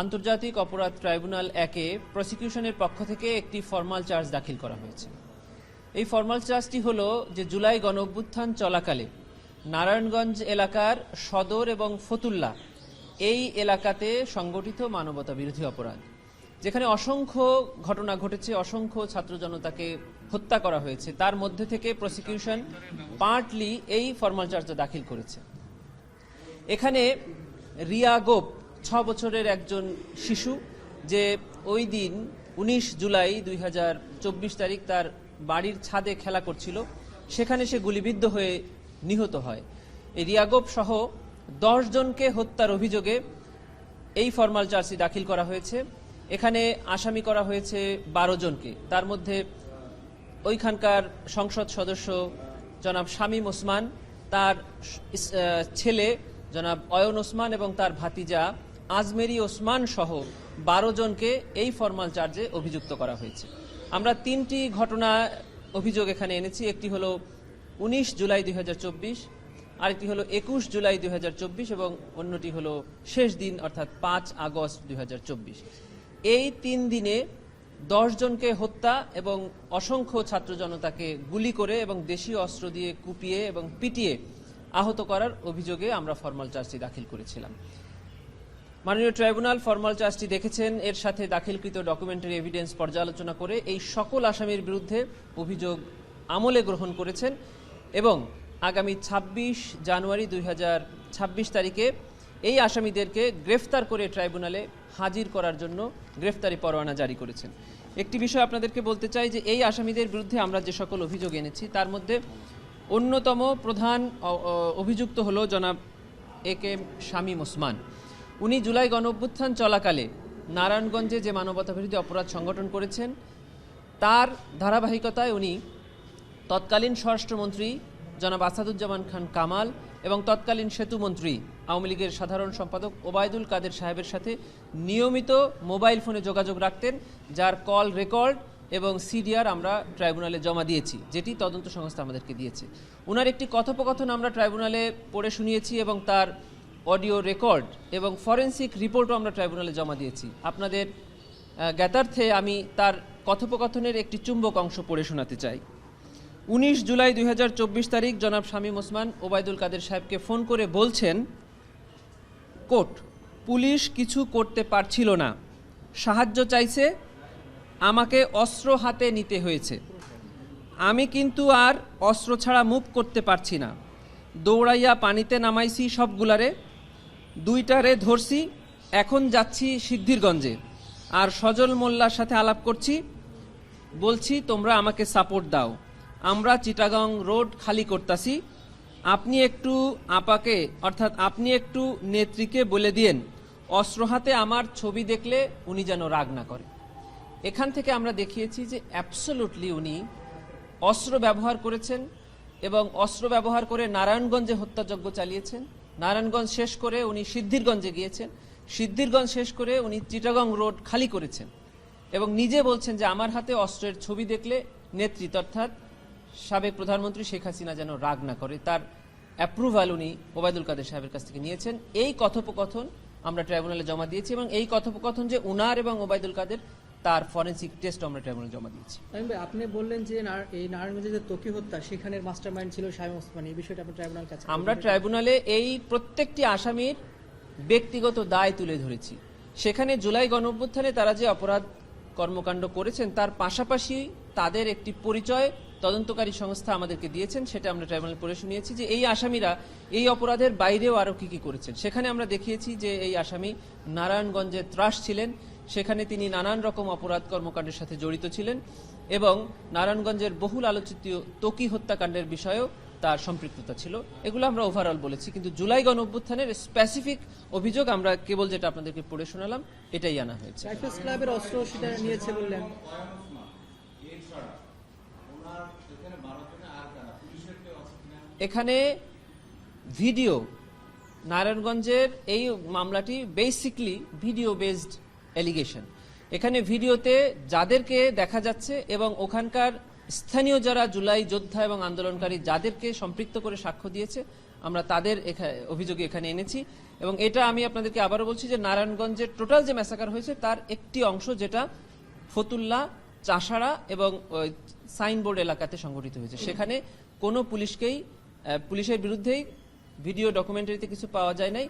আন্তর্জাতিক অপরাধ ট্রাইব্যুনাল একে প্রসিকিউশনের পক্ষ থেকে একটি ফর্মাল চার্জ দাখিল করা হয়েছে। এই ফর্মাল চার্জটি হলো যে জুলাই গণ অভ্যুত্থান চলাকালে নারায়ণগঞ্জ এলাকার সদর এবং ফতুল্লা এই এলাকাতে সংগঠিত মানবতা বিরোধী অপরাধ, যেখানে অসংখ্য ঘটনা ঘটেছে, অসংখ্য ছাত্র জনতাকে হত্যা করা হয়েছে। তার মধ্যে থেকে প্রসিকিউশন পার্টলি এই ফর্মাল চার্জটা দাখিল করেছে। এখানে রিয়া গোপ ছ বছরের একজন শিশু যে ওই দিন উনিশ জুলাই দুই হাজার চব্বিশ তারিখ তার বাড়ির ছাদে খেলা করছিল। সেখানে সে গুলিবিদ্ধ হয়ে নিহত হয়। এই রিয়া গোপ সহ জনকে হত্যার অভিযোগে এই ফর্মাল চার্জটি দাখিল করা হয়েছে। এখানে আসামি করা হয়েছে বারো জনকে। তার মধ্যে ওইখানকার সংসদ সদস্য জনাব শামীম ওসমান, তার ছেলে জনাব অয়ন ওসমান এবং তার ভাতিজা আজমেরি ওসমান সহ বারো জনকে এই ফর্মাল চার্জে অভিযুক্ত করা হয়েছে। আমরা তিনটি ঘটনা অভিযোগ এখানে এনেছি। একটি হলো উনিশ জুলাই দু হাজার চব্বিশ, আরেকটি হলো একুশ জুলাই দু হাজার চব্বিশ এবং অন্যটি হলো শেষ দিন অর্থাৎ পাঁচ আগস্ট দুই হাজার চব্বিশ। এই তিন দিনে জনকে হত্যা এবং অসংখ্য ছাত্র জনতাকে গুলি করে এবং দেশীয় অস্ত্র দিয়ে কুপিয়ে এবং পিটিয়ে আহত করার অভিযোগে আমরা ফর্মাল চার্জটি দাখিল করেছিলাম। মাননীয় ট্রাইব্যুনাল ফর্মাল চার্জটি দেখেছেন। এর সাথে দাখিলকৃত ডকুমেন্টারি এভিডেন্স পর্যালোচনা করে এই সকল আসামির বিরুদ্ধে অভিযোগ আমলে গ্রহণ করেছেন এবং আগামী ২৬ জানুয়ারি দুই হাজার ছাব্বিশ তারিখে এই আসামিদেরকে গ্রেফতার করে ট্রাইব্যুনালে হাজির করার জন্য গ্রেফতারি পরোয়ানা জারি করেছেন। একটি বিষয় আপনাদেরকে বলতে চাই যে এই আসামিদের বিরুদ্ধে আমরা যে সকল অভিযোগ এনেছি, তার মধ্যে অন্যতম প্রধান অভিযুক্ত হলো জনাব এ কে শামীম ওসমান। উনি জুলাই গণ অভ্যুত্থান চলাকালে নারায়ণগঞ্জে যে মানবতাবিরোধী অপরাধ সংগঠন করেছেন, তার ধারাবাহিকতায় উনি তৎকালীন স্বরাষ্ট্রমন্ত্রী জনাব আসাদুজ্জামান খান কামাল এবং তৎকালীন সেতুমন্ত্রী আওয়ামী লীগের সাধারণ সম্পাদক ওবায়দুল কাদের সাহেবের সাথে নিয়মিত মোবাইল ফোনে যোগাযোগ রাখতেন, যার কল রেকর্ড এবং সিডিআর আমরা ট্রাইব্যুনালে জমা দিয়েছি, যেটি তদন্ত সংস্থা আমাদেরকে দিয়েছে। ওনার একটি কথোপকথন আমরা ট্রাইব্যুনালে পড়ে শুনিয়েছি এবং তার অডিও রেকর্ড এবং ফরেন্সিক রিপোর্টও আমরা ট্রাইব্যুনালে জমা দিয়েছি। আপনাদের জ্ঞাতার্থে আমি তার কথোপকথনের একটি চুম্বক অংশ পড়ে শোনাতে চাই। উনিশ জুলাই দু হাজার চব্বিশ তারিখ জনাব শামীম ওসমান ওবায়দুল কাদের সাহেবকে ফোন করে বলছেন, কোর্ট, পুলিশ কিছু করতে পারছিল না। সাহায্য চাইছে, আমাকে অস্ত্র হাতে নিতে হয়েছে। আমি কিন্তু আর অস্ত্র ছাড়া মুভ করতে পারছি না। দৌড়াইয়া পানিতে নামাইছি সবগুলারে। দুইটারে ধরছি, এখন যাচ্ছি সিদ্ধিরগঞ্জে। আর সজল মোল্লার সাথে আলাপ করছি, বলছি, তোমরা আমাকে সাপোর্ট দাও। আমরা চিটাগং রোড খালি করতাছি। আপনি একটু আপাকে, অর্থাৎ আপনি একটু নেত্রীকে বলে দিয়েন। অস্ত্র হাতে আমার ছবি দেখলে উনি যেন রাগ না করে। এখান থেকে আমরা দেখিয়েছি যে অ্যাবসোলুটলি উনি অস্ত্র ব্যবহার করেছেন এবং অস্ত্র ব্যবহার করে নারায়ণগঞ্জে হত্যাযজ্ঞ চালিয়েছেন। নারায়ণগঞ্জ শেষ করে উনি সিদ্ধিরগঞ্জে গিয়েছেন। সিদ্ধিরগঞ্জ শেষ করে উনি চিটাগং রোড খালি করেছেন এবং নিজে বলছেন যে আমার হাতে অস্ত্রের ছবি দেখলে নেতৃত্ব অর্থাৎ সাবেক প্রধানমন্ত্রী শেখ হাসিনা যেন রাগ না করে, তার অ্যাপ্রুভাল উনি ওবায়দুল কাদের সাহেবের কাছ থেকে নিয়েছেন। এই কথোপকথন আমরা ট্রাইব্যুনালে জমা দিয়েছি এবং এই কথোপকথন যে উনার এবং ওবায়দুল কাদের তার ফরেন্সিক টেস্ট আমরা ট্রাইব্যুনালে জমা দিয়েছি। আপনি বললেন যে এই নারায়ণগঞ্জে যে তকি হত্যা সেখানের মাস্টার মাইন্ড ছিল শাহিম ওসমান। এই বিষয়টা আপনি ট্রাইব্যুনাল কাছে আমরা ট্রাইব্যুনালে এই প্রত্যেকটি আসামির ব্যক্তিগত দায় তুলে ধরেছি। সেখানে জুলাই গণঅভ্যুত্থানে তারা যে অপরাধ কর্মকাণ্ড করেছেন তার পাশাপাশি তাদের একটি পরিচয় তদন্তকারী সংস্থা আমাদেরকে দিয়েছেন, সেটা আমরা ট্রাইব্যুনালে পড়ে শুনিয়েছি যে এই আসামিরা এই অপরাধের বাইরেও আরও কি কি করেছেন। সেখানে আমরা দেখিয়েছি যে এই আসামি নারায়ণগঞ্জে ত্রাস ছিলেন, সেখানে তিনি নানান রকম অপরাধ কর্মকাণ্ডের সাথে জড়িত ছিলেন এবং নারায়ণগঞ্জের বহুল আলোচিত তকি হত্যাকাণ্ডের বিষয়েও তার সম্পৃক্ততা ছিল। এগুলো আমরা ওভারঅল বলেছি, কিন্তু জুলাই গণ অভ্যুত্থানের স্পেসিফিক অভিযোগ আমরা কেবল যেটা আপনাদেরকে পড়ে শোনালাম, এটাই আনা হয়েছে। ক্লাবের অস্ত্র নিয়েছে বললেন। এখানে ভিডিও, নারায়ণগঞ্জের এই মামলাটি বেসিকলি ভিডিও বেসড এলিগেশন এখানে ভিডিওতে যাদেরকে দেখা যাচ্ছে এবং ওখানকার স্থানীয় যারা জুলাই যোদ্ধা এবং আন্দোলনকারী যাদেরকে সম্পৃক্ত করে সাক্ষ্য দিয়েছে, আমরা তাদের অভিযোগে এখানে এনেছি। এবং এটা আমি আপনাদেরকে আবারও বলছি যে নারায়ণগঞ্জের টোটাল যে ম্যাসাকার হয়েছে, তার একটি অংশ যেটা ফতুল্লা চাষাড়া এবং সাইনবোর্ড এলাকাতে সংঘটিত হয়েছে। সেখানে কোনো পুলিশকেই পুলিশের বিরুদ্ধেই ভিডিও, ডকুমেন্টারিতে কিছু পাওয়া যায় নাই।